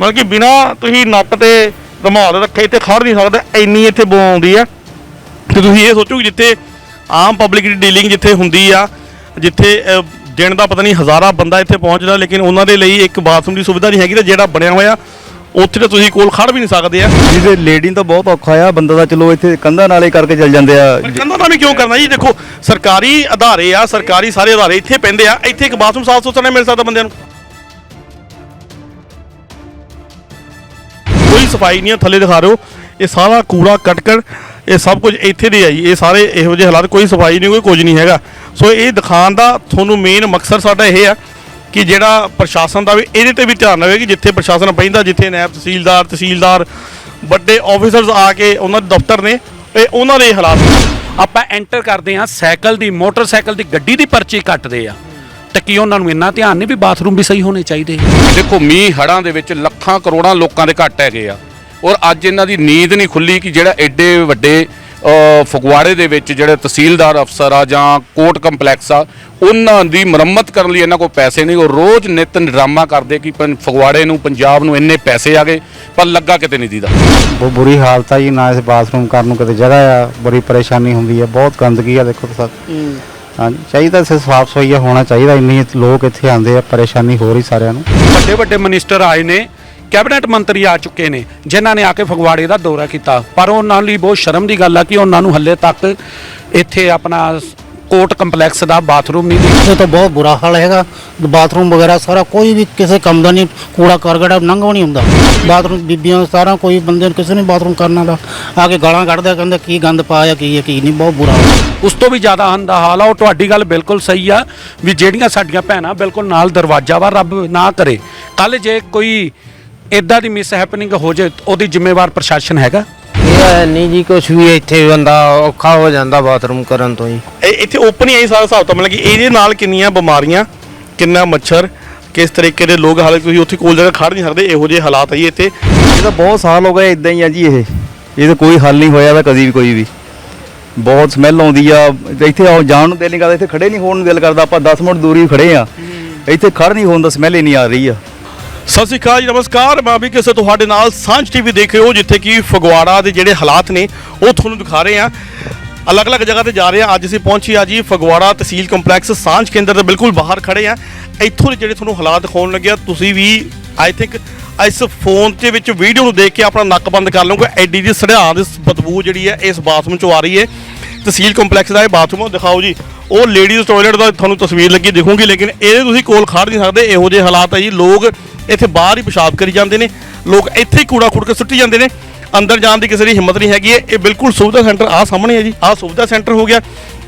ਮਤਲਬ ਕਿ ਬਿਨਾ ਤੁਸੀਂ ਨੱਕ ਤੇ ਰੁਮਾਲ ਰੱਖੇ ਇੱਥੇ ਖੜ ਨਹੀਂ ਸਕਦੇ ਇੰਨੀ ਇੱਥੇ ਬੋ ਆਉਂਦੀ ਆ। ਤੇ ਤੁਸੀਂ ਇਹ ਸੋਚੋ ਕਿ ਜਿੱਥੇ ਆਮ ਪਬਲਿਕ ਦੀ ਡੀਲਿੰਗ ਜਿੱਥੇ ਹੁੰਦੀ ਆ ਜਿੱਥੇ ਦਿਨ ਦਾ ਪਤਾ ਨਹੀਂ ਹਜ਼ਾਰਾਂ ਬੰਦਾ ਇੱਥੇ ਪਹੁੰਚਦਾ ਲੇਕਿਨ ਉਹਨਾਂ ਦੇ ਲਈ ਇੱਕ ਬਾਥਰੂਮ ਦੀ ਸੁਵਿਧਾ ਨਹੀਂ ਹੈਗੀ ਤੇ ਜਿਹੜਾ ਬਣਿਆ ਹੋਇਆ ਉੱਥੇ ਤਾਂ ਤੁਸੀਂ ਕੋਲ ਖੜ ਵੀ ਨਹੀਂ ਸਕਦੇ ਆ। ਜਿਹਦੇ ਲੇਡੀ ਤਾਂ ਬਹੁਤ ਔਖਾ ਆ ਬੰਦਾ ਤਾਂ ਚਲੋ ਇੱਥੇ ਕੰਧਾਂ ਨਾਲੇ ਕਰਕੇ ਚੱਲ ਜਾਂਦੇ ਆ। ਕੰਧਾਂ ਦਾ ਵੀ ਕਿਉਂ ਕਰਨਾ ਜੀ? ਦੇਖੋ ਸਰਕਾਰੀ ਅਧਾਰੇ ਆ ਸਰਕਾਰੀ ਸਾਰੇ ਅਧਾਰੇ ਇੱਥੇ ਪੈਂਦੇ ਆ ਇੱਥੇ ਇੱਕ ਬਾਥਰੂਮ ਸਾਫ਼ ਸੁਥਰਾ ਨਹੀਂ ਮਿਲ ਸਕਦਾ ਬੰਦਿਆਂ ਨੂੰ। ਕੋਈ ਸਫ਼ਾਈ ਨਹੀਂ ਆ, ਥੱਲੇ ਦਿਖਾ ਰਹੇ ਹੋ ਇਹ ਸਾਰਾ ਕੂੜਾ, ਕਟਕੜ, ਇਹ ਸਭ ਕੁਝ ਇੱਥੇ ਦੇ ਆ ਜੀ। ਇਹ ਸਾਰੇ ਇਹੋ ਜਿਹੇ ਹਾਲਾਤ, ਕੋਈ ਸਫ਼ਾਈ ਨਹੀਂ, ਕੋਈ ਕੁਝ ਨਹੀਂ ਹੈਗਾ। ਸੋ ਇਹ ਦਿਖਾਉਣ ਦਾ ਤੁਹਾਨੂੰ ਮੇਨ ਮਕਸਦ ਸਾਡਾ ਇਹ ਆ ਕਿ ਜਿਹੜਾ ਪ੍ਰਸ਼ਾਸਨ ਦਾ ਵੀ ਇਹਦੇ ਤੇ ਵੀ ਧਿਆਨ ਰਵੇ ਕਿ ਜਿੱਥੇ ਪ੍ਰਸ਼ਾਸਨ ਪੈਂਦਾ ਜਿੱਥੇ ਨਾਇਬ ਤਹਿਸੀਲਦਾਰ ਤਹਿਸੀਲਦਾਰ, ਵੱਡੇ ਆਫੀਸਰਸ ਆ ਕੇ ਉਹਨਾਂ ਦੇ ਦਫ਼ਤਰ ਨੇ, ਇਹ ਉਹਨਾਂ ਦੇ ਹਾਲਾਤ ਆਪਾਂ ਐਂਟਰ ਕਰਦੇ ਹਾਂ, ਸਾਈਕਲ ਦੀ, ਮੋਟਰਸਾਈਕਲ ਦੀ ਗੱਡੀ ਦੀ ਪਰਚੀ ਕੱਟਦੇ ਆ ਤੇ ਕੀ ਉਹਨਾਂ ਨੂੰ ਇੰਨਾ ਧਿਆਨ ਨਹੀਂ ਵੀ ਬਾਥਰੂਮ ਵੀ ਸਹੀ ਹੋਣੇ ਚਾਹੀਦੇ ਦੇਖੋ ਮੀਂਹ ਹੜਾਂ ਦੇ ਵਿੱਚ ਲੱਖਾਂ ਕਰੋੜਾਂ ਲੋਕਾਂ ਦੇ ਘੱਟ ਹੈਗੇ ਆ। ਔਰ ਅੱਜ ਇਹਨਾਂ ਦੀ ਨੀਂਦ ਨਹੀਂ ਖੁੱਲੀ ਕਿ ਜਿਹੜਾ ਐਡੇ ਵੱਡੇ ਫਗਵਾੜੇ ਦੇ ਵਿੱਚ ਜਿਹੜੇ ਤਹਿਸੀਲਦਾਰ ਅਫਸਰ ਆ ਜਾਂ ਕੋਰਟ ਕੰਪਲੈਕਸ ਆ ਉਹਨਾਂ ਦੀ ਮੁਰੰਮਤ ਕਰਨ ਲਈ ਇਹਨਾਂ ਕੋਲ ਪੈਸੇ ਨਹੀਂ। ਉਹ ਰੋਜ਼ ਨਿਤ ਡਰਾਮਾ ਕਰਦੇ ਕਿ ਪੰ- ਫਗਵਾੜੇ ਨੂੰ ਪੰਜਾਬ ਨੂੰ ਇੰਨੇ ਪੈਸੇ ਆ ਗਏ ਪਰ ਲੱਗਾ ਕਿਤੇ ਨਹੀਂ ਦੀਦਾ। ਬਹੁਤ ਬੁਰੀ ਹਾਲਤ ਆ ਜੀ ਨਾ ਇਸ ਬਾਥਰੂਮ ਕਰਨ ਨੂੰ ਕਿਤੇ ਜਗ੍ਹਾ ਆ ਬੜੀ ਪਰੇਸ਼ਾਨੀ ਹੁੰਦੀ ਹੈ ਬਹੁਤ ਗੰਦਗੀ ਆ ਦੇਖੋ ਤੁਸੀਂ ਹਾਂਜੀ। ਚਾਹੀਦਾ ਸੇ ਸਾਫ਼ ਸਫ਼ਾਈ ਹੋਣਾ ਚਾਹੀਦਾ, ਇੰਨੀ ਲੋਕ ਇੱਥੇ ਆਉਂਦੇ ਆ, ਪਰੇਸ਼ਾਨੀ ਹੋ ਰਹੀ ਸਾਰਿਆਂ ਨੂੰ। ਵੱਡੇ ਵੱਡੇ ਮਿਨਿਸਟਰ ਆਏ ਨੇ ਕੈਬਨਿਟ ਮੰਤਰੀ ਆ ਚੁੱਕੇ ਨੇ, ਜਿਨ੍ਹਾਂ ਨੇ ਆ ਕੇ ਫਗਵਾੜੇ ਦਾ ਦੌਰਾ ਕੀਤਾ। ਪਰ ਉਹਨਾਂ ਲਈ ਬਹੁਤ ਸ਼ਰਮ ਦੀ ਗੱਲ ਆ ਕਿ ਉਹਨਾਂ ਨੂੰ ਹੱਲੇ ਤੱਕ ਇੱਥੇ ਆਪਣਾ ਕੋਰਟ ਕੰਪਲੈਕਸ ਦਾ ਬਾਥਰੂਮ ਨਹੀਂ ਇੱਥੇ ਤਾਂ ਬਹੁਤ ਬੁਰਾ ਹਾਲ ਹੈਗਾ। ਬਾਥਰੂਮ ਵਗੈਰਾ ਸਾਰਾ ਕੋਈ ਵੀ ਕਿਸੇ ਕੰਮ ਦਾ ਨਹੀਂ ਕੂੜਾ ਕਰਗੜਾ ਨੰਗਾ ਨਹੀਂ ਹੁੰਦਾ। ਬਾਥਰੂਮ ਬੀਬੀਆਂ ਸਾਰਾ ਕੋਈ ਬੰਦੇ ਨੂੰ ਕਿਸੇ ਨੇ ਬਾਥਰੂਮ ਕਰਨਾ ਦਾ ਆ ਕੇ ਗਾਲਾਂ ਕੱਢਦਾ ਕਹਿੰਦਾ ਕੀ ਗੰਦ ਪਾਇਆ ਕੀ ਹੈ ਕੀ ਨਹੀਂ ਬਹੁਤ ਬੁਰਾ। ਉਸ ਤੋਂ ਵੀ ਜ਼ਿਆਦਾ ਹੰਦਾ ਹਾਲ ਆ ਉਹ ਤੁਹਾਡੀ ਗੱਲ ਬਿਲਕੁਲ ਸਹੀ ਆ ਵੀ ਜਿਹੜੀਆਂ ਸਾਡੀਆਂ ਭੈਣਾਂ ਬਿਲਕੁਲ ਨਾਲ ਦਰਵਾਜ਼ਾ ਵਾ ਰੱਬ ਨਾ ਕਰੇ। ਕੱਲ ਜੇ ਕੋਈ ਇਦਾਂ ਦੀ ਮਿਸ ਹੈਪਨਿੰਗ ਹੋ ਜੇ ਉਹਦੀ ਜ਼ਿੰਮੇਵਾਰ ਪ੍ਰਸ਼ਾਸਨ ਹੈਗਾ। ਹੈ ਨਹੀਂ ਜੀ ਕੁਛ ਵੀ ਇੱਥੇ ਬੰਦਾ ਔਖਾ ਹੋ ਜਾਂਦਾ ਬਾਥਰੂਮ ਕਰਨ ਤੋਂ ਜੀ ਇਹ ਇੱਥੇ ਓਪਨ ਹੀ ਆਈ ਸਾਰਾ ਹਿਸਾਬ ਤਾਂ ਮਤਲਬ ਕਿ ਇਹਦੇ ਨਾਲ ਕਿੰਨੀਆਂ ਬਿਮਾਰੀਆਂ ਕਿੰਨਾ ਮੱਛਰ ਕਿਸ ਤਰੀਕੇ ਦੇ ਲੋਕ ਹਾਲੇ ਤੁਸੀਂ ਉੱਥੇ ਕੋਲ ਜਗ੍ਹਾ ਖੜ ਨਹੀਂ ਸਕਦੇ ਇਹੋ ਜਿਹੇ ਹਾਲਾਤ ਆ ਜੀ ਇੱਥੇ। ਇਹ ਤਾਂ ਬਹੁਤ ਸਾਲ ਹੋ ਗਏ ਇਦਾਂ ਹੀ ਆ ਜੀ ਇਹ। ਇਹ ਤਾਂ ਕੋਈ ਹੱਲ ਨਹੀਂ ਹੋਇਆ ਵਾ ਕਦੀ ਵੀ ਕੋਈ ਵੀ। ਬਹੁਤ ਸਮੈਲ ਆਉਂਦੀ ਆ ਤੇ ਇੱਥੇ ਆਉ ਜਾਣ ਨੂੰ ਦਿਲ ਨਹੀਂ ਕਰਦਾ ਇੱਥੇ ਖੜੇ ਨਹੀਂ ਹੋਣ ਨੂੰ ਦਿਲ ਕਰਦਾ ਆਪਾਂ 10 ਮਿੰਟ ਦੂਰੀ ਖੜੇ ਆ। ਇੱਥੇ ਖੜ ਨਹੀਂ ਹੋਣ ਦਾ ਸਮੈਲ ਹੀ ਨਹੀਂ ਆ ਰਹੀ ਆ। ਸਤਿ ਸ਼੍ਰੀ ਅਕਾਲ ਜੀ, ਨਮਸਕਾਰ। ਮੈਂ ਵੀ ਕਿਸੇ ਤੁਹਾਡੇ ਨਾਲ ਸਾਂਝ ਟੀਵੀ ਦੇਖ ਰਹੇ ਹੋ, ਜਿੱਥੇ ਕਿ ਫਗਵਾੜਾ ਦੇ ਜਿਹੜੇ ਹਾਲਾਤ ਨੇ, ਉਹ ਤੁਹਾਨੂੰ ਦਿਖਾ ਰਹੇ ਆ ਅਲੱਗ-ਅਲੱਗ ਜਗ੍ਹਾ ਤੇ ਜਾ ਰਹੇ ਆ ਅੱਜ ਅਸੀਂ ਪਹੁੰਚੇ ਆ ਜੀ ਫਗਵਾੜਾ ਤਹਿਸੀਲ ਕੰਪਲੈਕਸ ਸਾਂਝ ਕੇਂਦਰ ਦੇ ਬਿਲਕੁਲ ਬਾਹਰ ਖੜੇ ਆ ਇੱਥੋਂ ਦੇ ਜਿਹੜੇ ਤੁਹਾਨੂੰ ਹਾਲਾਤ ਦਿਖਾਉਣ ਲੱਗਿਆ ਤੁਸੀਂ ਵੀ ਆਈ ਥਿੰਕ ਇਸ ਫੋਨ ਦੇ ਵਿੱਚ ਵੀਡੀਓ ਨੂੰ ਦੇਖ ਕੇ ਆਪਣਾ ਨੱਕ ਬੰਦ ਕਰ ਲਓਗੇ। ਐਡੀ ਦੀ ਸੜਿਆਂ ਦੀ ਬਦਬੂ ਜਿਹੜੀ ਹੈ, ਇਸ ਬਾਥਰੂਮ ਚੋਂ ਆ ਰਹੀ ਹੈ। ਤਹਿਸੀਲ ਕੰਪਲੈਕਸ ਦਾ ਇਹ ਬਾਥਰੂਮ ਉਹ ਦਿਖਾਓ ਜੀ। ਉਹ ਲੇਡੀਜ਼ ਟਾਇਲਟ ਦਾ ਤੁਹਾਨੂੰ ਤਸਵੀਰ ਲੱਗੀ, ਦਿਖੂਗੀ, ਲੇਕਿਨ ਇਹਦੇ ਤੁਸੀਂ ਕੋਲ ਖੜ ਨਹੀਂ ਸਕਦੇ। ਇਹੋ ਜਿਹੇ ਹਾਲਾਤ ਹੈ ਜੀ। ਲੋਕ ਇੱਥੇ ਬਾਹਰ ਹੀ ਪਿਸ਼ਾਬ ਕਰੀ ਜਾਂਦੇ ਨੇ। ਲੋਕ ਇੱਥੇ ਹੀ ਕੂੜਾ ਖੁੜ ਕੇ ਸੁੱਟੀ ਜਾਂਦੇ ਨੇ। ਅੰਦਰ ਜਾਣ ਦੀ ਕਿਸੇ ਦੀ ਹਿੰਮਤ ਨਹੀਂ ਹੈਗੀ। ਹੈ। ਇਹ ਬਿਲਕੁਲ ਸੁਵਿਧਾ ਸੈਂਟਰ ਆ ਸਾਹਮਣੇ ਹੈ ਜੀ। ਆ ਸੁਵਿਧਾ ਸੈਂਟਰ ਹੋ ਗਿਆ।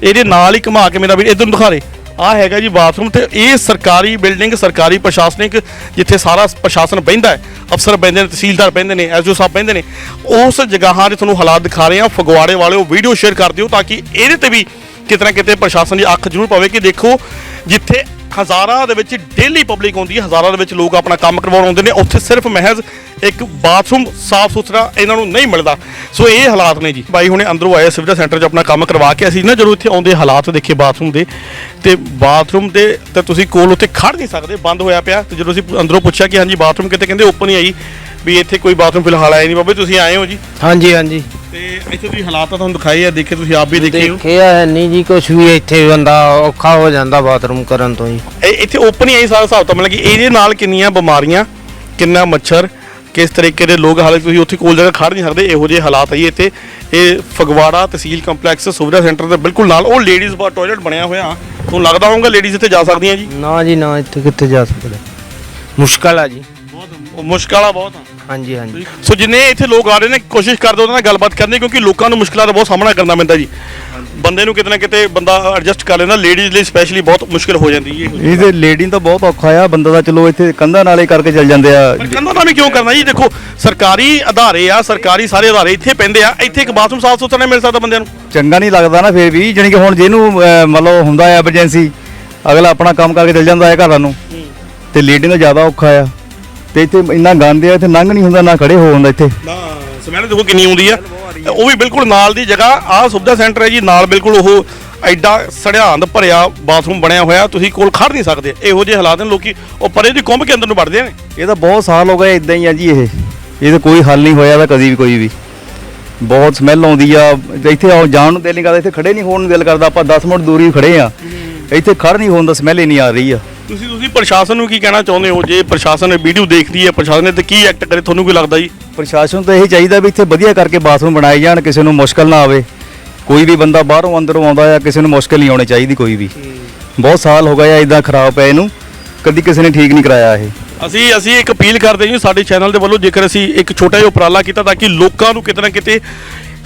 ਇਹਦੇ ਨਾਲ ਹੀ ਘੁਮਾ ਕੇ ਮੇਰਾ ਵੀ ਇਧਰ ਨੂੰ ਦਿਖਾ ਦੇ। ਆ ਹੈਗਾ ਜੀ ਬਾਥਰੂਮ ਤੇ। ਇਹ ਸਰਕਾਰੀ ਬਿਲਡਿੰਗ, ਸਰਕਾਰੀ ਪ੍ਰਸ਼ਾਸਨਿਕ, ਜਿੱਥੇ ਸਾਰਾ ਪ੍ਰਸ਼ਾਸਨ ਬਹਿੰਦਾ ਹੈ। ਅਫਸਰ ਬਹਿੰਦੇ ਨੇ, ਤਹਿਸੀਲਦਾਰ ਬਹਿੰਦੇ ਨੇ ਐਸਓ ਸਾਹਿਬ ਬਹਿੰਦੇ ਨੇ। ਉਸ ਜਗ੍ਹਾਵਾਂ ਦੇ ਤੁਹਾਨੂੰ ਹਾਲਾਤ ਦਿਖਾ ਰਹੇ ਆ ਫਗਵਾੜੇ ਵਾਲਿਓ ਵੀਡੀਓ ਸ਼ੇਅਰ ਕਰ ਦਿਓ ਤਾਂ ਕਿ ਇਹਦੇ ਤੇ ਵੀ ਕਿਤੇ ਨਾ ਕਿਤੇ ਪ੍ਰਸ਼ਾਸਨ ਦੀ ਅੱਖ ਜ਼ਰੂਰ ਪਵੇ ਕਿ ਦੇਖੋ ਜਿੱਥੇ ਹਜ਼ਾਰਾਂ ਦੇ ਵਿੱਚ ਡੇਲੀ ਪਬਲਿਕ ਆਉਂਦੀ ਹੈ, ਹਜ਼ਾਰਾਂ ਦੇ ਵਿੱਚ ਲੋਕ ਆਪਣਾ ਕੰਮ ਕਰਵਾਉਣ ਆਉਂਦੇ ਨੇ, ਉੱਥੇ ਸਿਰਫ ਮਹਿਜ਼ ਇੱਕ ਬਾਥਰੂਮ ਸਾਫ਼ ਸੁਥਰਾ ਇਹਨਾਂ ਨੂੰ ਨਹੀਂ ਮਿਲਦਾ। ਸੋ ਇਹ ਹਾਲਾਤ ਨੇ ਜੀ। ਬਾਈ ਹੁਣੇ ਅੰਦਰੋਂ ਆਏ, ਸੁਵਿਧਾ ਸੈਂਟਰ 'ਚ ਆਪਣਾ ਕੰਮ ਕਰਵਾ ਕੇ ਅਸੀਂ ਨਾ ਜਦੋਂ ਇੱਥੇ ਆਉਂਦੇ ਹਾਲਾਤ ਦੇਖੇ ਬਾਥਰੂਮ ਦੇ, ਤੇ ਬਾਥਰੂਮ ਦੇ ਤੇ ਤੁਸੀਂ ਕੋਲ ਉੱਥੇ ਖੜ ਨਹੀਂ ਸਕਦੇ, ਬੰਦ ਹੋਇਆ ਪਿਆ। ਤੇ ਜਦੋਂ ਅਸੀਂ ਅੰਦਰੋਂ ਪੁੱਛਿਆ ਕਿ ਹਾਂਜੀ ਬਾਥਰੂਮ ਕਿਤੇ, ਕਹਿੰਦੇ ਓਪਨ ਹੀ ਆਈ, ਵੀ ਇੱਥੇ ਕੋਈ ਬਾਥਰੂਮ ਫਿਲਹਾਲ ਆਇਆ ਨਹੀਂ ਬਾਬੇ, ਤੁਸੀਂ ਆਏ ਹੋ ਜੀ? ਹਾਂਜੀ ਹਾਂਜੀ। ਤੇ ਇੱਥੇ ਤੁਸੀਂ ਹਾਲਾਤ ਤਾਂ ਤੁਹਾਨੂੰ ਦਿਖਾਏ ਆ ਦੇਖੇ ਤੁਸੀਂ ਆਪ ਵੀ ਦੇਖੇ ਹੋ। ਦੇਖਿਆ ਹੈ ਨਹੀਂ ਜੀ ਕੁਛ ਵੀ ਇੱਥੇ ਬੰਦਾ ਔਖਾ ਹੋ ਜਾਂਦਾ ਬਾਥਰੂਮ ਕਰਨ ਤੋਂ ਜੀ ਇਹ ਇੱਥੇ ਓਪਨ ਹੀ ਆਈ ਸਾਰਾ ਹਿਸਾਬ ਤਾਂ ਮਤਲਬ ਕਿ ਇਹਦੇ ਨਾਲ ਕਿੰਨੀਆਂ ਬਿਮਾਰੀਆਂ ਕਿੰਨਾ ਮੱਛਰ ਕਿਸ ਤਰੀਕੇ ਦੇ ਲੋਕ ਹਾਲੇ ਤੁਸੀਂ ਉੱਥੇ ਕੋਲ ਜਗ੍ਹਾ ਖੜ ਨਹੀਂ ਸਕਦੇ ਇਹੋ ਜਿਹੇ ਹਾਲਾਤ ਜੀ ਇੱਥੇ। ਇਹ ਫਗਵਾੜਾ ਤਹਿਸੀਲ ਕੰਪਲੈਕਸ ਸੁਵਿਧਾ ਸੈਂਟਰ ਦੇ ਬਿਲਕੁਲ ਨਾਲ ਉਹ ਲੇਡੀਜ਼ ਬਾ ਟਾਇਲਟ ਬਣਿਆ ਹੋਇਆ। ਤੁਹਾਨੂੰ ਲੱਗਦਾ ਹੋਊਗਾ ਲੇਡੀਜ਼ ਇੱਥੇ ਜਾ ਸਕਦੀਆਂ ਜੀ? ਨਾ ਜੀ ਨਾ ਇੱਥੇ ਕਿੱਥੇ ਜਾ ਸਕਦੇ? ਮੁਸ਼ਕਲ ਆ ਜੀ। ਬਹੁਤ ਮੁਸ਼ਕਲ ਆ ਬਹੁਤ ਆ। ਹਾਂਜੀ ਹਾਂਜੀ। ਸੋ ਜਿੰਨੇ ਇੱਥੇ ਲੋਕ ਆ ਰਹੇ ਨੇ ਕੋਸ਼ਿਸ਼ ਕਰਦੇ ਉਹਨਾਂ ਨਾਲ ਗੱਲਬਾਤ ਕਰਨ ਕਿਉਂਕਿ ਲੋਕਾਂ ਨੂੰ ਮੁਸ਼ਕਲਾਂ ਦਾ ਬਹੁਤ ਸਾਹਮਣਾ ਕਰਨਾ ਪੈਂਦਾ ਜੀ। ਬੰਦੇ ਨੂੰ ਕਿਤੇ ਨਾ ਕਿਤੇ ਬੰਦਾ ਐਡਜਸਟ ਕਰ ਲੈਂਦਾ ਲੇਡੀਜ਼ ਲਈ ਸਪੈਸ਼ਲੀ ਬਹੁਤ ਮੁਸ਼ਕਲ ਹੋ ਜਾਂਦੀ ਹੈ ਇਹ। ਇਹਦੇ ਲੇਡੀ ਤਾਂ ਬਹੁਤ ਔਖਾ ਆ ਬੰਦਾ ਤਾਂ ਚਲੋ ਇੱਥੇ ਕੰਧਾਂ ਨਾਲੇ ਕਰਕੇ ਚੱਲ ਜਾਂਦੇ ਆ। ਪਰ ਕੰਧਾਂ ਦਾ ਵੀ ਕਿਉਂ ਕਰਨਾ ਜੀ? ਦੇਖੋ ਸਰਕਾਰੀ ਅਧਾਰੇ ਆ ਸਰਕਾਰੀ ਸਾਰੇ ਅਧਾਰੇ ਇੱਥੇ ਪੈਂਦੇ ਆ ਇੱਥੇ ਇੱਕ ਬਾਥਰੂਮ ਸਾਫ਼ ਸੁਥਰਾ ਨਹੀਂ ਮਿਲ ਸਕਦਾ ਬੰਦਿਆਂ ਨੂੰ। ਚੰਗਾ ਨਹੀਂ ਲੱਗਦਾ ਨਾ ਫੇਰ ਵੀ ਜਾਣੀ ਕਿ ਹੁਣ ਜਿਹਨੂੰ ਮਤਲਬ ਹੁੰਦਾ ਆ ਐਮਰਜੈਂਸੀ ਅਗਲਾ ਆਪਣਾ ਕੰਮ ਕਰਕੇ ਚੱਲ ਜਾਂਦਾ ਹੈ ਘਰਾਂ ਨੂੰ। ਤੇ ਲੇਡੀ ਦਾ ਜ਼ਿਆਦਾ ਔਖਾ ਆ। ਤੇ ਇੱਥੇ ਇੰਨਾ ਗੰਦ ਆ ਇੱਥੇ ਲੰਘ ਨਹੀਂ ਹੁੰਦਾ ਨਾ ਖੜੇ ਹੋ ਹੁੰਦਾ ਇੱਥੇ। ਨਾ ਸਮੈਲ ਦੇਖੋ ਕਿੰਨੀ ਆਉਂਦੀ ਆ। ਉਹ ਵੀ ਬਿਲਕੁਲ ਨਾਲ ਦੀ ਜਗ੍ਹਾ ਆ ਸੁਵਿਧਾ ਸੈਂਟਰ ਹੈ ਜੀ ਨਾਲ ਬਿਲਕੁਲ ਉਹ ਐਡਾ ਸੜਿਆਂਦ ਭਰਿਆ ਬਾਥਰੂਮ ਬਣਿਆ ਹੋਇਆ ਤੁਸੀਂ ਕੋਲ ਖੜ ਨਹੀਂ ਸਕਦੇ। ਇਹੋ ਜਿਹੇ ਹਾਲਾਤ ਨੇ ਲੋਕੀ ਉਹ ਪਰੇ ਦੀ ਕੁੰਭ ਕੇ ਅੰਦਰ ਨੂੰ ਵੜਦੇ ਨੇ। ਇਹ ਤਾਂ ਬਹੁਤ ਸਾਲ ਹੋ ਗਏ ਇਦਾਂ ਹੀ ਆ ਜੀ ਇਹ। ਇਹ ਤਾਂ ਕੋਈ ਹੱਲ ਨਹੀਂ ਹੋਇਆ ਵਾ ਕਦੀ ਵੀ ਕੋਈ ਵੀ। ਬਹੁਤ ਸਮੈਲ ਆਉਂਦੀ ਆ। ਇੱਥੇ ਆਉ ਜਾਣ ਨੂੰ ਦਿਲ ਨਹੀਂ ਕਰਦਾ ਇੱਥੇ ਖੜੇ ਨਹੀਂ ਹੋਣ ਨੂੰ ਦਿਲ ਕਰਦਾ। ਆਪਾਂ 10 ਮਿੰਟ ਦੂਰੀ ਖੜੇ ਆ। ਇੱਥੇ ਖੜ ਨਹੀਂ ਹੋਣ ਦਾ ਸਮੈਲ ਹੀ ਨਹੀਂ ਆ ਰਹੀ ਆ। ਤੁਸੀਂ ਤੁਸੀਂ ਪ੍ਰਸ਼ਾਸਨ ਨੂੰ ਕੀ ਕਹਿਣਾ ਚਾਹੁੰਦੇ ਹੋ? ਜੇ ਪ੍ਰਸ਼ਾਸਨ ਇਹ ਵੀਡੀਓ ਦੇਖਦੀ ਹੈ ਪ੍ਰਸ਼ਾਸਨ ਨੇ ਤੇ ਕੀ ਐਕਟ ਕਰੇ? ਤੁਹਾਨੂੰ ਕੀ ਲੱਗਦਾ ਜੀ? ਪ੍ਰਸ਼ਾਸਨ ਤੋਂ ਇਹ ਚਾਹੀਦਾ ਵੀ ਇੱਥੇ ਵਧੀਆ ਕਰਕੇ ਬਾਥਰੂਮ ਬਣਾਏ ਜਾਣ ਕਿਸੇ ਨੂੰ ਮੁਸ਼ਕਲ ਨਾ ਆਵੇ। ਕੋਈ ਵੀ ਬੰਦਾ ਬਾਹਰੋਂ ਅੰਦਰੋਂ ਆਉਂਦਾ ਆ ਕਿਸੇ ਨੂੰ ਮੁਸ਼ਕਲ ਨਹੀਂ ਆਉਣੀ ਚਾਹੀਦੀ ਕੋਈ ਵੀ। ਬਹੁਤ ਸਾਲ ਹੋ ਗਏ ਆ ਇਦਾਂ ਖਰਾਬ ਪਏ ਇਹਨੂੰ ਕਦੀ ਕਿਸੇ ਨੇ ਠੀਕ ਨਹੀਂ ਕਰਾਇਆ ਇਹ। ਅਸੀਂ ਅਸੀਂ ਇੱਕ ਅਪੀਲ ਕਰਦੇ ਜੀ ਸਾਡੇ ਚੈਨਲ ਦੇ ਵੱਲੋਂ ਜੇਕਰ ਅਸੀਂ ਇੱਕ ਛੋਟਾ ਜਿਹਾ ਉਪਰਾਲਾ ਕੀਤਾ ਤਾਂ ਕਿ ਲੋਕਾਂ ਨੂੰ ਕਿਤੇ ਨਾ ਕਿਤੇ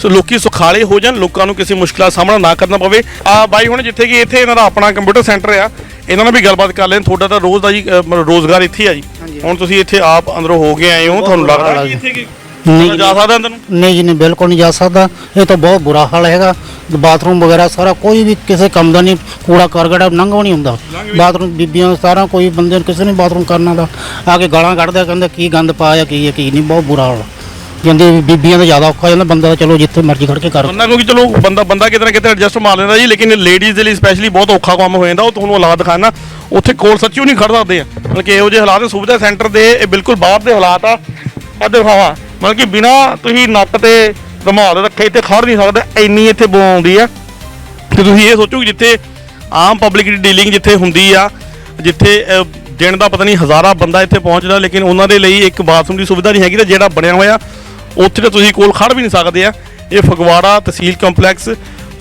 ਸੋ ਲੋਕੀ ਸੁਖਾਲੇ ਹੋ ਜਾਣ ਲੋਕਾਂ ਨੂੰ ਕਿਸੇ ਮੁਸ਼ਕਲਾਂ ਸਾਹਮਣਾ ਨਾ ਕਰਨਾ ਪਵੇ। ਆ ਬਾਈ ਹੁਣ ਜਿੱਥੇ ਕਿ ਇੱਥੇ ਇਹਨਾਂ ਦਾ ਆਪਣਾ ਕੰਪਿਊਟਰ ਸੈਂਟਰ ਆ। ਇਹਨਾਂ ਨਾਲ ਵੀ ਗੱਲਬਾਤ ਕਰ ਲੈਣ। ਤੁਹਾਡਾ ਤਾਂ ਰੋਜ਼ ਦਾ ਜੀ ਰੋਜ਼ਗਾਰ ਇੱਥੇ ਆ ਜੀ। ਹੁਣ ਤੁਸੀਂ ਇੱਥੇ ਆਪ ਅੰਦਰੋਂ ਹੋ ਕੇ ਆਏ ਹੋ ਤੁਹਾਨੂੰ ਲੱਗਦਾ ਇੱਥੇ ਕਿ ਨਹੀਂ ਜਾ। ਸਕਦਾ ਅੰਦਰ? ਨੂੰ ਨਹੀਂ ਜੀ ਨਹੀਂ ਬਿਲਕੁਲ ਨਹੀਂ ਜਾ ਸਕਦਾ। ਇਹ ਤਾਂ ਬਹੁਤ ਬੁਰਾ ਹਾਲ ਹੈਗਾ। ਬਾਥਰੂਮ ਵਗੈਰਾ ਸਾਰਾ ਕੋਈ ਵੀ ਕਿਸੇ ਕੰਮ ਦਾ ਨਹੀਂ ਕੂੜਾ ਕਰਗੜਾ ਨੰਗੋ ਨਹੀਂ ਹੁੰਦਾ। ਬਾਥਰੂਮ ਬੀਬੀਆਂ ਸਾਰਾ ਕੋਈ ਬੰਦੇ ਨੂੰ ਕਿਸੇ ਨੇ ਬਾਥਰੂਮ ਕਰਨਾ ਦਾ। ਆ ਕੇ ਗਾਲਾਂ ਕੱਢਦਾ ਕਹਿੰਦਾ ਕੀ ਗੰਦ ਪਾਇਆ ਕੀ ਹੈ ਕੀ ਨਹੀਂ ਬਹੁਤ ਬੁਰਾ ਹਾਲ ਕਹਿੰਦੇ ਵੀ ਬੀਬੀਆਂ ਦਾ ਜ਼ਿਆਦਾ ਔਖਾ ਹੋ ਜਾਂਦਾ, ਬੰਦਾ ਤਾਂ ਚਲੋ ਜਿੱਥੇ ਮਰਜ਼ੀ ਖੜ ਕੇ ਕਰ। ਬੰਦਾ ਕਿਉਂਕਿ ਚਲੋ ਬੰਦਾ ਬੰਦਾ ਕਿਤੇ ਨਾ ਕਿਤੇ ਐਡਜਸਟ ਮਾਰ ਲੈਂਦਾ ਜੀ, ਲੇਕਿਨ ਲੇਡੀਜ਼ ਦੇ ਲਈ ਸਪੈਸ਼ਲੀ ਬਹੁਤ ਔਖਾ ਕੰਮ ਹੋ ਜਾਂਦਾ, ਉਹ ਤੁਹਾਨੂੰ ਹਾਲਾਤ ਦਿਖਾਣਾ ਉੱਥੇ ਕੋਲ ਸੱਚੀ ਨਹੀਂ ਖੜ ਸਕਦੇ ਆ। ਮਤਲਬ ਕਿ ਇਹੋ ਜਿਹੇ ਹਾਲਾਤ ਸੁਵਿਧਾ ਸੈਂਟਰ ਦੇ, ਇਹ ਬਿਲਕੁਲ ਬਾਹਰ ਦੇ ਹਾਲਾਤ ਆ। ਆ ਦਿਖਾਵਾਂ, ਮਤਲਬ ਕਿ ਬਿਨਾ ਤੁਸੀਂ ਨੱਕ ਤੇ ਰੁਮਾਲ ਰੱਖੇ ਇੱਥੇ ਖੜ ਨਹੀਂ ਸਕਦੇ, ਇੰਨੀ ਇੱਥੇ ਬੋ ਆਉਂਦੀ ਆ। ਤੇ ਤੁਸੀਂ ਇਹ ਸੋਚੋ ਕਿ ਜਿੱਥੇ ਆਮ ਪਬਲਿਕ ਦੀ ਡੀਲਿੰਗ ਜਿੱਥੇ ਹੁੰਦੀ ਆ, ਜਿੱਥੇ ਦਿਨ ਦਾ ਪਤਾ ਨਹੀਂ ਹਜ਼ਾਰਾਂ ਬੰਦਾ ਇੱਥੇ ਪਹੁੰਚਦਾ, ਲੇਕਿਨ ਉਹਨਾਂ ਦੇ ਲਈ ਇੱਕ ਬਾਥਰੂਮ ਦੀ ਸੁਵਿਧਾ ਨਹੀਂ ਹੈਗੀ ਤੇ ਜਿਹੜਾ ਬਣਿਆ ਹੋਇਆ ਉੱਥੇ ਤਾਂ ਤੁਸੀਂ ਕੋਲ ਖੜ ਵੀ ਨਹੀਂ ਸਕਦੇ ਆ। ਇਹ ਫਗਵਾੜਾ ਤਹਿਸੀਲ ਕੰਪਲੈਕਸ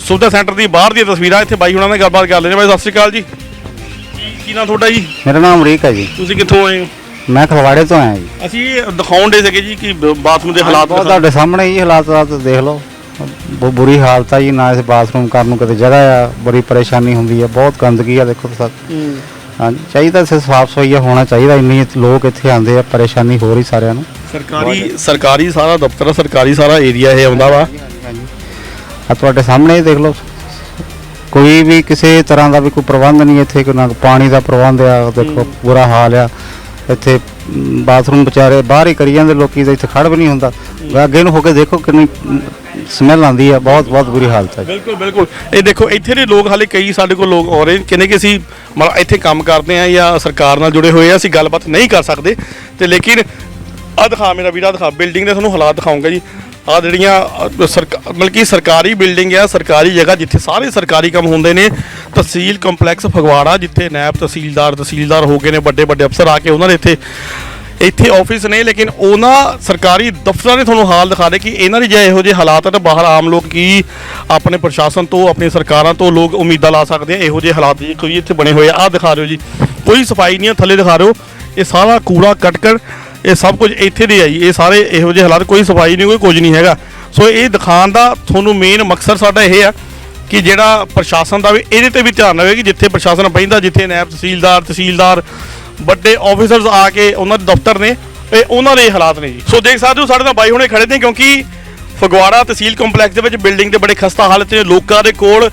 ਸੁਵਿਧਾ ਸੈਂਟਰ ਦੀ ਬਾਹਰ ਦੀਆਂ ਤਸਵੀਰਾਂ ਇੱਥੇ ਬਾਈ ਉਹਨਾਂ ਨਾਲ ਗੱਲਬਾਤ ਕਰ ਲੈਣੇ ਬਾਈ ਸਤਿ ਸ਼੍ਰੀ ਅਕਾਲ ਜੀ। ਕੀ ਕੀ ਨਾਮ ਤੁਹਾਡਾ ਜੀ? ਮੇਰਾ ਨਾਮ ਅਮਰੀਕ ਹੈ ਜੀ। ਤੁਸੀਂ ਕਿੱਥੋਂ ਆਏ ਹੋ? ਮੈਂ ਖਲਵਾੜੇ ਤੋਂ ਆਇਆ ਜੀ। ਅਸੀਂ ਦਿਖਾਉਣ ਦੇ ਸੀਗੇ ਜੀ ਕਿ ਬ- ਬਾਥਰੂਮ ਦੇ ਹਾਲਾਤ ਬਹੁਤ ਤੁਹਾਡੇ ਸਾਹਮਣੇ ਹੀ ਹਾਲਾਤ ਆ ਤਾਂ ਦੇਖ ਲਓ। ਬਹੁਤ ਬੁਰੀ ਹਾਲਤ ਆ ਜੀ ਨਾ ਇਸ ਬਾਥਰੂਮ ਕਰਨ ਨੂੰ ਕਿਤੇ ਜਗ੍ਹਾ ਆ ਬੜੀ ਪਰੇਸ਼ਾਨੀ ਹੁੰਦੀ ਹੈ ਬਹੁਤ ਗੰਦਗੀ ਆ ਦੇਖੋ ਤੁਸੀਂ। ਹਾਂਜੀ ਚਾਹੀਦਾ ਸੇ ਸਾਫ਼ ਸਫਾਈਆ ਹੋਣਾ ਚਾਹੀਦਾ ਇੰਨੀ ਲੋਕ ਇੱਥੇ ਆਉਂਦੇ ਆ ਪਰੇਸ਼ਾਨੀ ਹੋ ਰਹੀ ਸਾਰਿਆਂ ਨੂੰ। ਸਰਕਾਰੀ ਸਰਕਾਰੀ ਸਾਰਾ ਦਫ਼ਤਰ ਆ, ਸਰਕਾਰੀ ਸਾਰਾ ਏਰੀਆ ਇਹ ਆਉਂਦਾ ਵਾ। ਆ ਤੁਹਾਡੇ ਸਾਹਮਣੇ ਹੀ ਦੇਖ ਲਓ। ਕੋਈ ਵੀ ਕਿਸੇ ਤਰ੍ਹਾਂ ਦਾ ਵੀ ਕੋਈ ਪ੍ਰਬੰਧ ਨਹੀਂ ਇੱਥੇ ਕੋਈ ਨਾ ਪਾਣੀ ਦਾ ਪ੍ਰਬੰਧ ਆ ਦੇਖੋ ਬੁਰਾ ਹਾਲ ਆ। ਇੱਥੇ ਮ, ਬਾਥਰੂਮ ਵਿਚਾਰੇ ਬਾਹਰ ਹੀ ਕਰੀ ਜਾਂਦੇ ਲੋਕੀ ਤੇ ਇੱਥੇ ਖੜ ਵੀ ਨਹੀਂ ਹੁੰਦਾ। ਅੱਗੇ ਨੂੰ ਹੋ ਕੇ ਦੇਖੋ ਕਿੰਨੀ ਸਮੈਲ ਆਉਂਦੀ ਆ ਬਹੁਤ ਬਹੁਤ ਬੁਰੀ ਹਾਲਤ ਹੈ ਬਿਲਕੁਲ ਬਿਲਕੁਲ। ਇਹ ਦੇਖੋ ਇੱਥੇ ਦੇ ਲੋਕ ਹਾਲੇ ਕਈ ਸਾਡੇ ਕੋਲ ਲੋਕ ਆ ਰਹੇ ਨੇ, ਕਹਿੰਦੇ ਕਿ ਅਸੀਂ ਮਤਲਬ ਇੱਥੇ ਕੰਮ ਕਰਦੇ ਆ ਜਾਂ ਸਰਕਾਰ ਨਾਲ ਜੁੜੇ ਹੋਏ ਆ ਅਸੀਂ ਗੱਲਬਾਤ ਨਹੀਂ ਕਰ ਸਕਦੇ। ਤੇ ਲੇਕਿਨ ਆ ਦਿਖਾ ਮੇਰਾ ਵੀਰਾ ਦਿਖਾ ਬਿਲਡਿੰਗ ਦੇ ਤੁਹਾਨੂੰ ਹਾਲਾਤ ਦਿਖਾਉਂਗਾ ਜੀ। ਆ ਜਿਹੜੀਆਂ ਅ, ਸਰਕਾ- ਮਤਲਬ ਕਿ ਸਰਕਾਰੀ ਬਿਲਡਿੰਗ ਆ ਸਰਕਾਰੀ ਜਗ੍ਹਾ ਜਿੱਥੇ ਸਾਰੇ ਸਰਕਾਰੀ ਕੰਮ ਹੁੰਦੇ ਨੇ ਤਹਿਸੀਲ ਕੰਪਲੈਕਸ ਫਗਵਾੜਾ ਜਿੱਥੇ ਨਾਇਬ ਤਹਿਸੀਲਦਾਰ ਤਹਿਸੀਲਦਾਰ ਹੋ ਗਏ ਨੇ ਵੱਡੇ ਵੱਡੇ ਅਫਸਰ ਆ ਕੇ ਉਹਨਾਂ ਦੇ ਇੱਥੇ ਇੱਥੇ ਆਫਿਸ ਨੇ ਲੇਕਿਨ ਉਹਨਾਂ ਸਰਕਾਰੀ ਦਫ਼ਤਰਾਂ ਨੇ ਤੁਹਾਨੂੰ ਹਾਲ ਦਿਖਾ ਦੇ ਕਿ ਇਹਨਾਂ ਦੀ ਜੇ ਇਹੋ ਜਿਹੇ ਹਾਲਾਤ ਹੈ ਤਾਂ ਬਾਹਰ ਆਮ ਲੋਕ ਕੀ ਆਪਣੇ ਪ੍ਰਸ਼ਾਸਨ ਤੋਂ ਆਪਣੀ ਸਰਕਾਰਾਂ ਤੋਂ ਲੋਕ ਉਮੀਦਾਂ ਲਾ ਸਕਦੇ ਆ ਇਹੋ ਜਿਹੇ ਹਾਲਾਤ ਜੀ ਕੋਈ ਇੱਥੇ ਬਣੇ ਹੋਏ ਆ। ਆਹ ਦਿਖਾ ਦਿਓ ਜੀ। ਕੋਈ ਸਫ਼ਾਈ ਨਹੀਂ ਆ ਥੱਲੇ ਦਿਖਾ ਦਿਓ। ਇਹ ਸਾਰਾ ਕੂੜਾ ਕਟਕਰ ਇਹ ਸਭ ਕੁਝ ਇੱਥੇ ਦੇ ਆ ਜੀ। ਇਹ ਸਾਰੇ ਇਹੋ ਜਿਹੇ ਹਾਲਾਤ, ਕੋਈ ਸਫ਼ਾਈ ਨਹੀਂ, ਕੋਈ ਕੁਝ ਨਹੀਂ ਹੈਗਾ। ਸੋ ਇਹ ਦਿਖਾਉਣ ਦਾ ਤੁਹਾਨੂੰ ਮੇਨ ਮਕਸਦ ਸਾਡਾ ਇਹ ਆ ਕਿ ਜਿਹੜਾ ਪ੍ਰਸ਼ਾਸਨ ਦਾ ਵੀ ਇਹਦੇ ਤੇ ਵੀ ਧਿਆਨ ਰਵੇ ਕਿ ਜਿੱਥੇ ਪ੍ਰਸ਼ਾਸਨ ਪੈਂਦਾ ਜਿੱਥੇ ਨਾਇਬ ਤਹਿਸੀਲਦਾਰ ਤਹਿਸੀਲਦਾਰ, ਵੱਡੇ ਆਫੀਸਰਸ ਆ ਕੇ ਉਹਨਾਂ ਦੇ ਦਫ਼ਤਰ ਨੇ, ਇਹ ਉਹਨਾਂ ਦੇ ਹਾਲਾਤ ਨੇ ਜੀ। ਸੋ ਦੇਖ ਸਕਦੇ ਹੋ, ਸਾਡੇ ਨਾਲ ਬਾਈ ਹੁਣੇ ਖੜੇ ਨੇ ਕਿਉਂਕਿ ਫਗਵਾੜਾ ਤਹਿਸੀਲ ਕੰਪਲੈਕਸ ਦੇ ਵਿੱਚ ਬਿਲਡਿੰਗ ਦੇ ਬੜੇ ਖਸਤਾ ਹਾਲਤ ਨੇ। ਲੋਕਾਂ ਦੇ ਕੋਲ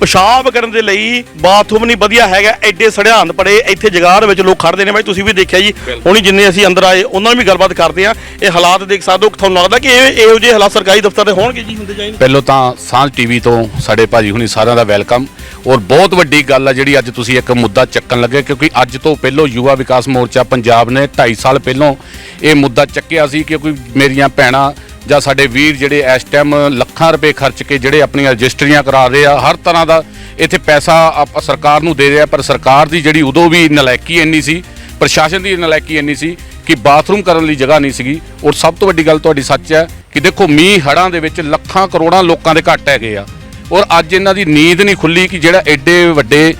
ਪਿਸ਼ਾਬ ਕਰਨ ਦੇ ਲਈ ਬਾਥਰੂਮ ਨਹੀਂ ਵਧੀਆ ਹੈਗਾ ਐਡੇ ਸੜਿਆਂਦ ਪੜੇ ਇੱਥੇ ਜਗਾਹ ਦੇ ਵਿੱਚ ਲੋਕ ਖੜਦੇ ਨੇ ਬਾਈ ਤੁਸੀਂ ਵੀ ਦੇਖਿਆ ਜੀ ਹੁਣੀ ਜਿੰਨੇ ਅਸੀਂ ਅੰਦਰ ਆਏ ਉਹਨਾਂ ਨਾਲ ਵੀ ਗੱਲਬਾਤ ਕਰਦੇ ਆ ਇਹ ਹਾਲਾਤ ਦੇਖ ਸਕਦੇ ਹੋ ਤੁਹਾਨੂੰ ਲੱਗਦਾ ਕਿ ਇਹ ਇਹੋ ਜਿਹੇ ਹਾਲਾਤ ਸਰਕਾਰੀ ਦਫ਼ਤਰ ਦੇ ਹੋਣਗੇ ਜੀ ਹੁੰਦੇ ਜਾਈ ਪਹਿਲੋਂ ਤਾਂ ਸਾਂਝ ਟੀਵੀ ਤੋਂ ਸਾਡੇ ਭਾਜੀ ਹੁਣੀ ਸਾਰਿਆਂ ਦਾ ਵੈਲਕਮ। ਔਰ ਬਹੁਤ ਵੱਡੀ ਗੱਲ ਆ ਜਿਹੜੀ ਅੱਜ ਤੁਸੀਂ ਇੱਕ ਮੁੱਦਾ ਚੱਕਣ ਲੱਗੇ ਕਿਉਂਕਿ ਅੱਜ ਤੋਂ ਪਹਿਲੋਂ ਯੁਵਾ ਵਿਕਾਸ ਮੋਰਚਾ ਪੰਜਾਬ ਨੇ 2.5 ਸਾਲ ਪਹਿਲੋਂ ਇਹ ਮੁੱਦਾ ਚੱਕਿਆ ਸੀ ਕਿਉਂਕਿ ਮੇਰੀਆਂ ਭੈਣਾਂ ਜਾਂ ਸਾਡੇ ਵੀਰ ਜਿਹੜੇ ਇਸ ਟਾਈਮ ਲੱਖਾਂ ਰੁਪਏ ਖਰਚ ਕੇ ਜਿਹੜੇ ਆਪਣੀਆਂ ਰਜਿਸਟਰੀਆਂ ਕਰਾ ਰਹੇ ਆ, ਹਰ ਤਰ੍ਹਾਂ ਦਾ ਇੱਥੇ ਪੈਸਾ ਆਪਾਂ ਸਰਕਾਰ ਨੂੰ ਦੇ ਰਿਹਾ ਪਰ ਸਰਕਾਰ ਦੀ ਜਿਹੜੀ ਉਦੋਂ ਵੀ ਨਲਾਇਕੀ ਇੰਨੀ ਸੀ, ਪ੍ਰਸ਼ਾਸਨ ਦੀ ਨਲਾਇਕੀ ਇੰਨੀ ਸੀ ਕਿ ਬਾਥਰੂਮ ਕਰਨ ਲਈ ਜਗ੍ਹਾ ਨਹੀਂ ਸੀਗੀ। ਔਰ ਸਭ ਤੋਂ ਵੱਡੀ ਗੱਲ ਤੁਹਾਡੀ ਸੱਚ ਹੈ ਕਿ ਦੇਖੋ ਮੀਂਹ ਹੜਾਂ ਦੇ ਵਿੱਚ ਲੱਖਾਂ ਕਰੋੜਾਂ ਲੋਕਾਂ ਦੇ ਘੱਟ ਹੈਗੇ ਆ। ਔਰ ਅੱਜ ਇਹਨਾਂ ਦੀ ਨੀਂਦ ਨਹੀਂ ਖੁੱਲੀ ਕਿ ਜਿਹੜਾ ਐਡੇ ਵੱਡੇ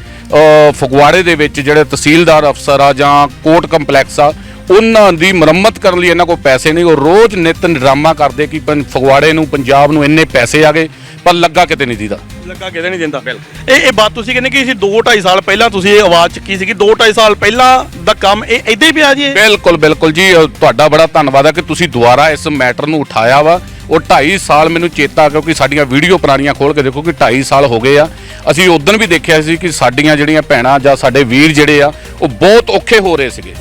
ਫਗਵਾੜੇ ਦੇ ਵਿੱਚ ਜਿਹੜੇ ਤਹਿਸੀਲਦਾਰ ਅਫਸਰ ਆ ਜਾਂ ਕੋਰਟ ਕੰਪਲੈਕਸ ਆ ਉਹਨਾਂ ਦੀ ਮੁਰੰਮਤ ਕਰਨ ਲਈ ਇਹਨਾਂ ਕੋਲ ਪੈਸੇ ਨਹੀਂ। ਉਹ ਰੋਜ਼ ਨਿਤ ਡਰਾਮਾ ਕਰਦੇ ਕਿ ਫਗਵਾੜੇ ਨੂੰ ਪੰਜਾਬ ਨੂੰ ਇੰਨੇ ਪੈਸੇ ਆ ਗਏ ਪਰ ਲੱਗਾ ਕਿਤੇ ਨਹੀਂ ਦੀਦਾ। ਲੱਗਾ ਕਿਤੇ ਨਹੀਂ ਦਿੰਦਾ। ਇਹ ਇਹ ਬਾਤ ਤੁਸੀਂ ਕਹਿੰਦੇ ਕਿ ਅਸੀਂ 2 2.5 ਸਾਲ ਪਹਿਲਾਂ ਤੁਸੀਂ ਇਹ ਆਵਾਜ਼ ਚੱਕੀ ਸੀਗੀ। 2 2.5 ਸਾਲ ਪਹਿਲਾਂ ਦਾ ਕੰਮ ਇਹ ਇਦਾਂ ਹੀ ਪਿਆ ਜੀ? ਬਿਲਕੁਲ ਬਿਲਕੁਲ ਜੀ। ਤੁਹਾਡਾ ਬੜਾ ਧੰਨਵਾਦ ਹੈ ਕਿ ਤੁਸੀਂ ਦੁਬਾਰਾ ਇਸ ਮੈਟਰ ਨੂੰ ਉਠਾਇਆ ਵਾ। ਉਹ 2.5 ਸਾਲ ਮੈਨੂੰ ਚੇਤਾ ਕਿਉਂਕਿ ਸਾਡੀਆਂ ਵੀਡੀਓ ਪੁਰਾਣੀਆਂ ਖੋਲ ਕੇ ਦੇਖੋ ਕਿ 2.5 ਸਾਲ ਹੋ ਗਏ ਆ। ਅਸੀਂ ਉਦੋਂ ਵੀ ਦੇਖਿਆ ਸੀ ਕਿ ਸਾਡੀਆਂ ਜਿਹੜੀਆਂ ਭੈਣਾਂ ਜਾਂ ਸਾਡੇ ਵੀਰ ਜਿਹੜੇ ਆ ਉਹ ਬਹੁਤ ਔਖੇ ਹੋ ਰਹੇ ਸੀਗੇ।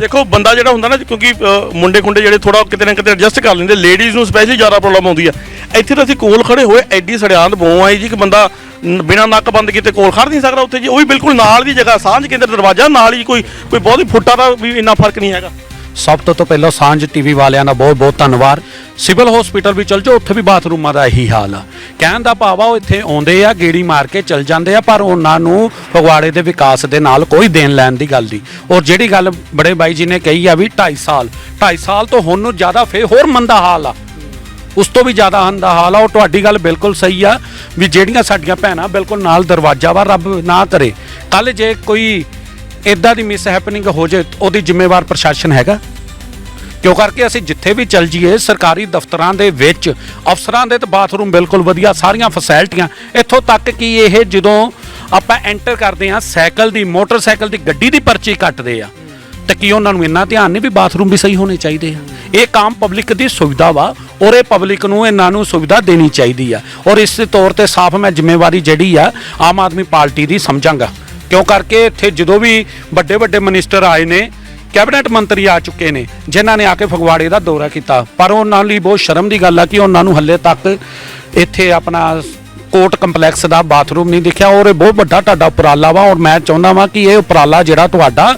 ਦੇਖੋ, ਬੰਦਾ ਜਿਹੜਾ ਹੁੰਦਾ ਨਾ, ਕਿਉਂਕਿ ਮੁੰਡੇ ਖੁੰਡੇ ਜਿਹੜੇ ਥੋੜਾ ਕਿਤੇ ਨਾ ਕਿਤੇ ਐਡਜਸਟ ਕਰ ਲੈਂਦੇ ਲੇਡੀਜ਼ ਨੂੰ ਸਪੈਸ਼ਲੀ ਜ਼ਿਆਦਾ ਪ੍ਰੋਬਲਮ ਆਉਂਦੀ ਆ। ਇੱਥੇ ਤਾਂ ਅਸੀਂ ਕੋਲ ਖੜੇ ਹੋਏ, ਐਡੀ ਸੜਿਆਂਦ ਬੋਂ ਆਈ ਜੀ ਕਿ ਬੰਦਾ ਨ- ਬਿਨਾਂ ਨੱਕ ਬੰਦ ਕੀਤੇ ਕੋਲ ਖੜ ਨਹੀਂ ਸਕਦਾ ਉੱਥੇ ਜੀ। ਉਹ ਵੀ ਬਿਲਕੁਲ ਨਾਲ ਦੀ ਜਗ੍ਹਾ, ਸਾਂਝ ਕੇਂਦਰ ਦਰਵਾਜ਼ਾ, ਨਾਲ ਹੀ ਕੋਈ ਕੋਈ ਬਹੁਤ ਹੀ ਫੁੱਟਾ ਦਾ ਵੀ ਇੰਨਾ ਫ਼ਰਕ ਨਹੀਂ ਹੈਗਾ। ਸਭ ਤੋਂ ਤੋਂ ਪਹਿਲਾਂ ਸਾਂਝ ਟੀਵੀ ਵਾਲਿਆਂ ਦਾ ਬਹੁਤ ਬਹੁਤ ਧੰਨਵਾਦ। ਸਿਵਲ ਹਸਪੀਟਲ ਵੀ ਚਲ ਜਾਓ, ਉੱਥੇ ਵੀ ਬਾਥਰੂਮਾਂ ਦਾ ਇਹੀ ਹਾਲ ਆ। ਕਹਿਣ ਦਾ ਭਾਵ ਆ, ਉਹ ਇੱਥੇ ਆਉਂਦੇ ਆ, ਗੇੜੀ ਮਾਰ ਕੇ ਚਲ ਜਾਂਦੇ ਆ, ਪਰ ਉਹਨਾਂ ਨੂੰ ਫਗਵਾੜੇ ਦੇ ਵਿਕਾਸ ਦੇ ਨਾਲ ਕੋਈ ਦੇਣ ਲੈਣ ਦੀ ਗੱਲ ਨਹੀਂ। ਔਰ ਜਿਹੜੀ ਗੱਲ ਬੜੇ ਬਾਈ ਜੀ ਨੇ ਕਹੀ ਆ ਵੀ 2.5 ਸਾਲ 2.5 ਸਾਲ ਤੋਂ ਹੁਣ ਨੂੰ ਜ਼ਿਆਦਾ ਫੇਰ ਹੋਰ ਮੰਦਾ ਹਾਲ ਆ। ਉਸ ਤੋਂ ਵੀ ਜ਼ਿਆਦਾ ਹੰਦਾ ਹਾਲ ਆ, ਉਹ ਤੁਹਾਡੀ ਗੱਲ ਬਿਲਕੁਲ ਸਹੀ ਆ ਵੀ ਜਿਹੜੀਆਂ ਸਾਡੀਆਂ ਭੈਣਾਂ ਬਿਲਕੁਲ ਨਾਲ ਦਰਵਾਜ਼ਾ ਵਾ, ਰੱਬ ਨਾ ਕਰੇ ਕੱਲ ਜੇ ਕੋਈ ਇਦਾਂ ਦੀ ਮਿਸ ਹੈਪਨਿੰਗ ਹੋ ਜੇ, ਉਹਦੀ ਜ਼ਿੰਮੇਵਾਰ ਪ੍ਰਸ਼ਾਸਨ ਹੈਗਾ। ਕਿਉਂ ਕਰਕੇ ਅਸੀਂ ਜਿੱਥੇ ਵੀ ਚੱਲ ਜੀਏ ਸਰਕਾਰੀ ਦਫ਼ਤਰਾਂ ਦੇ ਵਿੱਚ, ਅਫਸਰਾਂ ਦੇ ਤੇ ਬਾਥਰੂਮ ਬਿਲਕੁਲ ਵਧੀਆ, ਸਾਰੀਆਂ ਫੈਸਿਲਿਟੀਆਂ ਇੱਥੋਂ ਤੱਕ ਕਿ ਇਹ ਜਦੋਂ ਆਪਾਂ ਐਂਟਰ ਕਰਦੇ ਹਾਂ, ਸਾਈਕਲ ਦੀ, ਮੋਟਰਸਾਈਕਲ ਦੀ ਗੱਡੀ ਦੀ ਪਰਚੀ ਕੱਟਦੇ ਆ, ਤਾਂ ਕੀ ਉਹਨਾਂ ਨੂੰ ਇੰਨਾ ਧਿਆਨ ਨਹੀਂ ਵੀ ਬਾਥਰੂਮ ਵੀ ਸਹੀ ਹੋਣੇ ਚਾਹੀਦੇ ਆ? ਇਹ ਕੰਮ ਪਬਲਿਕ ਦੀ ਸੁਵਿਧਾ ਵਾ, ਔਰ ਇਹ ਪਬਲਿਕ ਨੂੰ ਇਹਨਾਂ ਨੂੰ ਸੁਵਿਧਾ ਦੇਣੀ ਚਾਹੀਦੀ ਆ। ਔਰ ਇਸ ਦੇ ਤੌਰ ਤੇ ਸਾਫ਼ ਮੈਂ ਜ਼ਿੰਮੇਵਾਰੀ ਜਿਹੜੀ ਆ, ਆਮ ਆਦਮੀ ਪਾਰਟੀ ਦੀ ਸਮਝਾਂਗਾ। ਕਿਉਂ ਕਰਕੇ ਇੱਥੇ ਜਦੋਂ ਵੀ ਵੱਡੇ ਵੱਡੇ ਮਿਨਿਸਟਰ ਆਏ ਨੇ ਕੈਬਨਿਟ ਮੰਤਰੀ ਆ ਚੁੱਕੇ ਨੇ, ਜਿਨ੍ਹਾਂ ਨੇ ਆ ਕੇ ਫਗਵਾੜੇ ਦਾ ਦੌਰਾ ਕੀਤਾ। ਪਰ ਉਹਨਾਂ ਲਈ ਬਹੁਤ ਸ਼ਰਮ ਦੀ ਗੱਲ ਆ ਕਿ ਉਹਨਾਂ ਨੂੰ ਹੱਲੇ ਤੱਕ ਇੱਥੇ ਆਪਣਾ ਕੋਰਟ ਕੰਪਲੈਕਸ ਦਾ ਬਾਥਰੂਮ ਨਹੀਂ ਦਿਖਿਆ ਔਰ ਇਹ ਬਹੁਤ ਵੱਡਾ ਤੁਹਾਡਾ ਉਪਰਾਲਾ ਵਾ ਔਰ ਮੈਂ ਚਾਹੁੰਦਾ ਵਾਂ ਕਿ ਇਹ ਉਪਰਾਲਾ ਜਿਹੜਾ ਤੁਹਾਡਾ,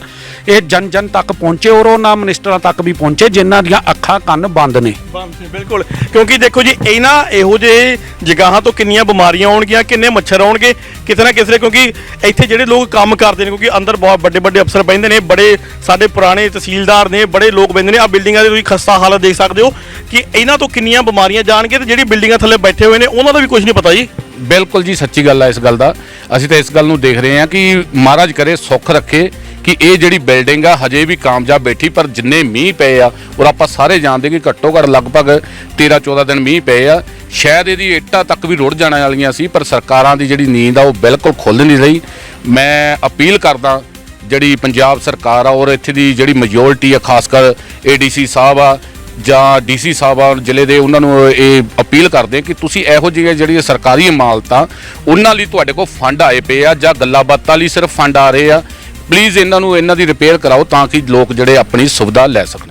ਇਹ ਜਨ ਜਨ ਤੱਕ ਪਹੁੰਚੇ ਔਰ ਉਹਨਾਂ ਮਿਨਿਸਟਰਾਂ ਤੱਕ ਵੀ ਪਹੁੰਚੇ ਜਿਨ੍ਹਾਂ ਦੀਆਂ ਅੱਖਾਂ ਕੰਨ ਬੰਦ ਨੇ। ਬੰਦ ਸੀ ਬਿਲਕੁਲ। ਕਿਉਂਕਿ ਦੇਖੋ ਜੀ ਇਹਨਾਂ ਇਹੋ ਜਿਹੇ ਜਗ੍ਹਾਵਾਂ ਤੋਂ ਕਿੰਨੀਆਂ ਬਿਮਾਰੀਆਂ ਆਉਣਗੀਆਂ, ਕਿੰਨੇ ਮੱਛਰ ਆਉਣਗੇ, ਕਿਤੇ ਨਾ ਕਿਸੇ ਕਿਉਂਕਿ ਇੱਥੇ ਜਿਹੜੇ ਲੋਕ ਕੰਮ ਕਰਦੇ ਨੇ, ਕਿਉਂਕਿ ਅੰਦਰ ਬਹੁਤ ਵੱਡੇ ਵੱਡੇ ਅਫਸਰ ਬੈਠਦੇ ਨੇ, ਬੜੇ ਸਾਡੇ ਪੁਰਾਣੇ ਤਹਿਸੀਲਦਾਰ ਨੇ, ਬੜੇ ਲੋਕ ਬੈਠਦੇ ਨੇ ਆ ਬਿਲਡਿੰਗਾਂ ਦੀ ਤੁਸੀਂ ਖਸਤਾ ਹਾਲਤ ਦੇਖ ਸਕਦੇ ਹੋ ਕਿ ਇਹਨਾਂ ਤੋਂ ਕਿੰਨੀਆਂ ਬਿਮਾਰੀਆਂ ਜਾਣਗੇ ਤੇ ਜਿਹੜੀ ਬਿਲਡਿੰਗਾਂ ਥੱਲੇ ਬੈਠੇ ਹੋਏ ਨੇ, ਉਹਨਾਂ ਦਾ ਵੀ ਕੁਝ ਨਹੀਂ ਪਤਾ ਜੀ। ਬਿਲਕੁਲ ਜੀ, ਸੱਚੀ ਗੱਲ ਹੈ ਇਸ ਗੱਲ ਦਾ। ਅਸੀਂ ਤਾਂ ਇਸ ਗੱਲ ਨੂੰ ਦੇਖ ਰਹੇ ਹਾਂ ਕਿ ਮਹਾਰਾਜ ਕਰੇ, ਸੁੱਖ ਰੱਖੇ ਕਿ ਇਹ ਜਿਹੜੀ ਬਿਲਡਿੰਗ ਆ, ਹਜੇ ਵੀ ਕਾਮਯਾਬ ਬੈਠੀ, ਪਰ ਜਿੰਨੇ ਮੀਂਹ ਪਏ ਆ, ਔਰ ਆਪਾਂ ਸਾਰੇ ਜਾਣਦੇ ਕਿ ਘੱਟੋ ਘੱਟ ਲਗਭਗ 13 14 ਦਿਨ ਮੀਂਹ ਪਏ ਆ, ਸ਼ਾਇਦ ਇਹਦੀ ਇੱਟਾਂ ਤੱਕ ਵੀ ਰੁੜ ਜਾਣ ਵਾਲੀਆਂ ਸੀ, ਪਰ ਸਰਕਾਰਾਂ ਦੀ ਜਿਹੜੀ ਨੀਂਦ ਆ, ਉਹ ਬਿਲਕੁਲ ਖੁੱਲ ਨਹੀਂ ਰਹੀ। ਮੈਂ ਅਪੀਲ ਕਰਦਾ, ਜਿਹੜੀ ਪੰਜਾਬ ਸਰਕਾਰ ਆ, ਔਰ ਇੱਥੇ ਦੀ ਜਿਹੜੀ ਮੈਜੋਰਿਟੀ ਆ ਖਾਸ ਕਰ ਏਡੀਸੀ ਸਾਹਿਬ ਆ ਜਾਂ ਡੀਸੀ ਸਾਹਿਬ ਜ਼ਿਲ੍ਹੇ ਦੇ ਉਹਨਾਂ ਨੂੰ ਇਹ ਅਪੀਲ ਕਰਦੇ ਕਿ ਤੁਸੀਂ ਇਹੋ ਜਿਹੀਆਂ ਜਿਹੜੀਆਂ ਸਰਕਾਰੀ ਇਮਾਰਤਾਂ, ਉਹਨਾਂ ਲਈ ਤੁਹਾਡੇ ਕੋਲ ਫੰਡ ਆਏ ਪਏ ਆ ਜਾਂ ਗੱਲਾਂ ਬਾਤਾਂ ਲਈ ਸਿਰਫ ਫੰਡ ਆ ਰਹੇ ਆ। ਪਲੀਜ਼ ਇਹਨਾਂ ਨੂੰ ਇਹਨਾਂ ਦੀ ਰਿਪੇਅਰ ਕਰਾਓ ਤਾਂ ਕਿ ਲੋਕ ਜਿਹੜੇ ਆਪਣੀ ਸੁਵਿਧਾ ਲੈ ਸਕਣ।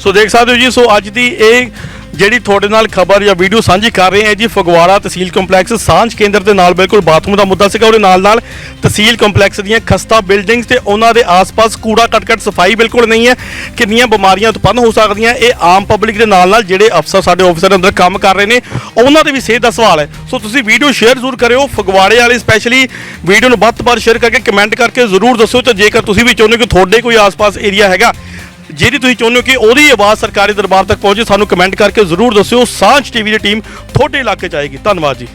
ਸੋ ਦੇਖ ਸਕਦੇ ਹੋ ਜੀ, ਸੋ ਅੱਜ ਦੀ ਇਹ ਜਿਹੜੀ ਤੁਹਾਡੇ ਨਾਲ ਖਬਰ ਜਾਂ ਵੀਡੀਓ ਸਾਂਝੀ ਕਰ ਰਹੇ ਹਾਂ ਜੀ ਫਗਵਾੜਾ ਤਹਿਸੀਲ ਕੰਪਲੈਕਸ ਸਾਂਝ ਕੇਂਦਰ ਦੇ ਨਾਲ ਬਿਲਕੁਲ ਬਾਥਰੂਮ ਦਾ ਮੁੱਦਾ ਸੀਗਾ, ਉਹਦੇ ਨਾਲ ਨਾਲ ਤਹਿਸੀਲ ਕੰਪਲੈਕਸ ਦੀਆਂ ਖਸਤਾ ਬਿਲਡਿੰਗਸ ਤੇ ਉਹਨਾਂ ਦੇ ਆਸ-ਪਾਸ ਕੂੜਾ ਕਟਕਟ, ਸਫ਼ਾਈ ਬਿਲਕੁਲ ਨਹੀਂ ਹੈ, ਕਿੰਨੀਆਂ ਬਿਮਾਰੀਆਂ ਉਤਪੰਨ ਹੋ ਸਕਦੀਆਂ, ਇਹ ਆਮ ਪਬਲਿਕ ਦੇ ਨਾਲ ਨਾਲ ਜਿਹੜੇ ਅਫਸਰ ਸਾਡੇ ਆਫਿਸਰ ਅੰਦਰ ਕੰਮ ਕਰ ਰਹੇ ਨੇ, ਉਹਨਾਂ ਦੇ ਵੀ ਸਿਹਤ ਦਾ ਸਵਾਲ ਹੈ। ਸੋ ਤੁਸੀਂ ਵੀਡੀਓ ਸ਼ੇਅਰ ਜ਼ਰੂਰ ਕਰਿਓ, ਫਗਵਾੜੇ ਵਾਲੇ ਸਪੈਸ਼ਲੀ ਵੀਡੀਓ ਨੂੰ ਵੱਧ ਤੋਂ ਵੱਧ ਸ਼ੇਅਰ ਕਰਕੇ ਕਮੈਂਟ ਕਰਕੇ ਜ਼ਰੂਰ ਦੱਸੋ ਤੇ ਜੇਕਰ ਤੁਸੀਂ ਵੀ ਚਾਹੁੰਦੇ ਹੋ ਕਿ ਤੁਹਾਡੇ ਕੋਈ ਆਸ-ਪਾਸ ਏਰੀਆ ਹੈਗਾ ਜਿਹਦੀ ਤੁਸੀਂ ਚਾਹੁੰਦੇ ਹੋ ਕਿ ਉਹਦੀ ਆਵਾਜ਼ ਸਰਕਾਰੀ ਦਰਬਾਰ ਤੱਕ ਪਹੁੰਚੇ, ਸਾਨੂੰ ਕਮੈਂਟ ਕਰਕੇ ਜ਼ਰੂਰ ਦੱਸਿਓ। ਸਾਂਝ ਟੀਵੀ ਦੀ ਟੀਮ ਤੁਹਾਡੇ ਇਲਾਕੇ ਚ ਆਏਗੀ। ਧੰਨਵਾਦ ਜੀ।